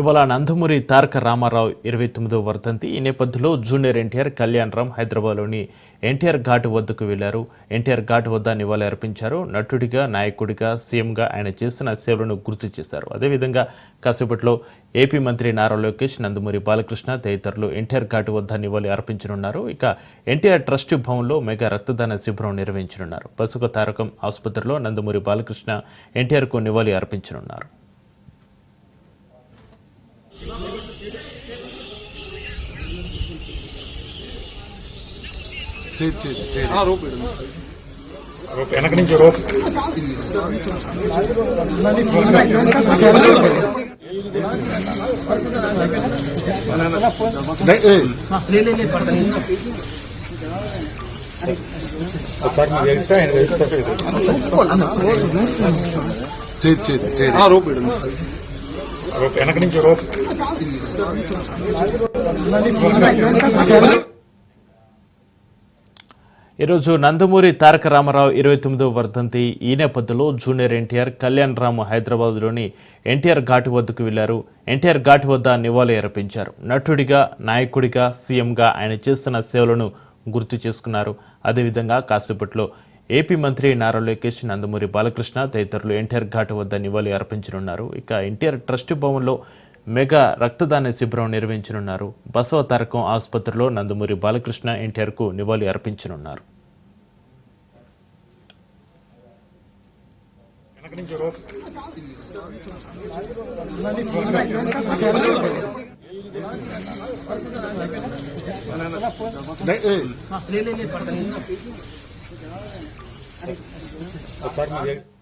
ఇవాళ నందమూరి తారక రామారావు ఇరవై తొమ్మిదో వర్ధంతి. ఈ నేపథ్యంలో జూనియర్ ఎన్టీఆర్ కళ్యాణ్ రామ్ హైదరాబాద్లోని ఎన్టీఆర్ ఘాట్ వద్దకు వెళ్ళారు. ఎన్టీఆర్ ఘాట్ వద్ద నివాళి అర్పించారు. నటుడిగా నాయకుడిగా సీఎంగా ఆయన చేసిన సేవలను గుర్తు చేశారు. అదేవిధంగా కాసేపట్లో ఏపీ మంత్రి నారా లోకేష్ నందమూరి బాలకృష్ణ తదితరులు ఎన్టీఆర్ ఘాట్ వద్ద నివాళి అర్పించనున్నారు. ఇక ఎన్టీఆర్ ట్రస్ట్ భవన్లో మెగా రక్తదాన శిబిరం నిర్వహించనున్నారు. పసుక తారకం ఆసుపత్రిలో నందమూరి బాలకృష్ణ ఎన్టీఆర్కు నివాళి అర్పించనున్నారు. వెనక నుంచి రోప్ డై- ఏయ్, ఒకసారి మీరు వేస్తే ఆయన వేస్తారు చేతి చేతి చేతి రోప్ ఇడండి సార్ రోప్ వెనక నుంచి రోప్ ఈరోజు నందమూరి తారక రామారావు ఇరవై తొమ్మిదవ వర్ధంతి ఈ నేపథ్యంలో జూనియర్ ఎన్టీఆర్ కళ్యాణ్ రామ్ హైదరాబాద్లోని ఎన్టీఆర్ ఘాటు వద్దకు వెళ్ళారు. ఎన్టీఆర్ ఘాటు వద్ద నివాళి అర్పించారు. నటుడిగా నాయకుడిగా సీఎంగా ఆయన చేస్తున్న సేవలను గుర్తు చేసుకున్నారు. అదేవిధంగా కాసేపట్లో ఏపీ మంత్రి నారా లోకేష్ నందమూరి బాలకృష్ణ తదితరులు ఎన్టీఆర్ ఘాట్ వద్ద నివాళి అర్పించనున్నారు. ఇక ఎన్టీఆర్ ట్రస్ట్ భవన్లో మెగా రక్తదాన శిబిరం నిర్వహించనున్నారు. బసవ తారకం ఆసుపత్రిలో నందమూరి బాలకృష్ణ ఎన్టీఆర్కు నివాళి అర్పించనున్నారు. వెనక